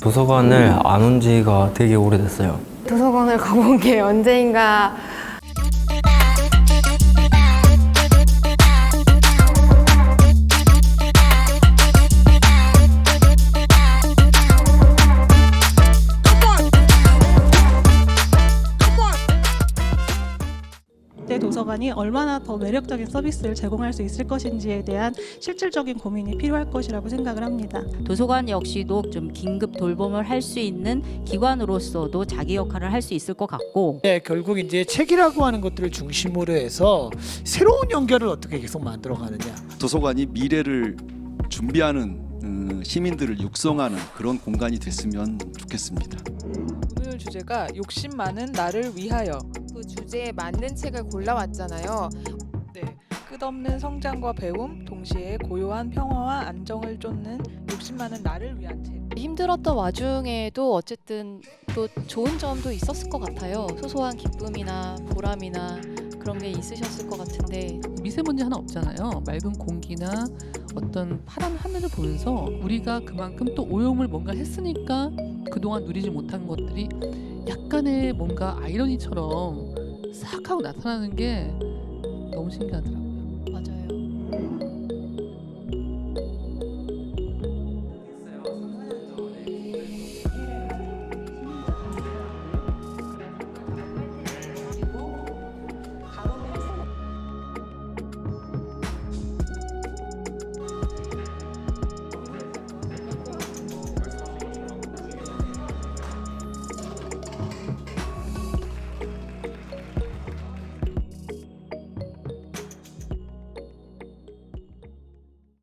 도서관을 안 온 지가 되게 오래됐어요. 도서관을 가본 게 언제인가 도서관이 얼마나 더 매력적인 서비스를 제공할 수 있을 것인지에 대한 실질적인 고민이 필요할 것이라고 생각을 합니다. 도서관 역시도 좀 긴급 돌봄을 할 수 있는 기관으로서도 자기 역할을 할 수 있을 것 같고 네, 결국 이제 책이라고 하는 것들을 중심으로 해서 새로운 연결을 어떻게 계속 만들어 가느냐. 도서관이 미래를 준비하는 음, 시민들을 육성하는 그런 공간이 됐으면 좋겠습니다. 오늘 주제가 욕심 많은 나를 위하여 그 주제에 맞는 책을 골라왔잖아요. 네, 끝없는 성장과 배움 동시에 고요한 평화와 안정을 쫓는 욕심 많은 나를 위한 책 힘들었던 와중에도 어쨌든 또 좋은 점도 있었을 것 같아요. 소소한 기쁨이나 보람이나 그런 게 있으셨을 것 같은데 미세먼지 하나 없잖아요. 맑은 공기나 어떤 파란 하늘을 보면서 우리가 그만큼 또 오염을 뭔가 했으니까 그동안 누리지 못한 것들이 약간의 뭔가 아이러니처럼 싹 하고 나타나는 게 너무 신기하더라고요.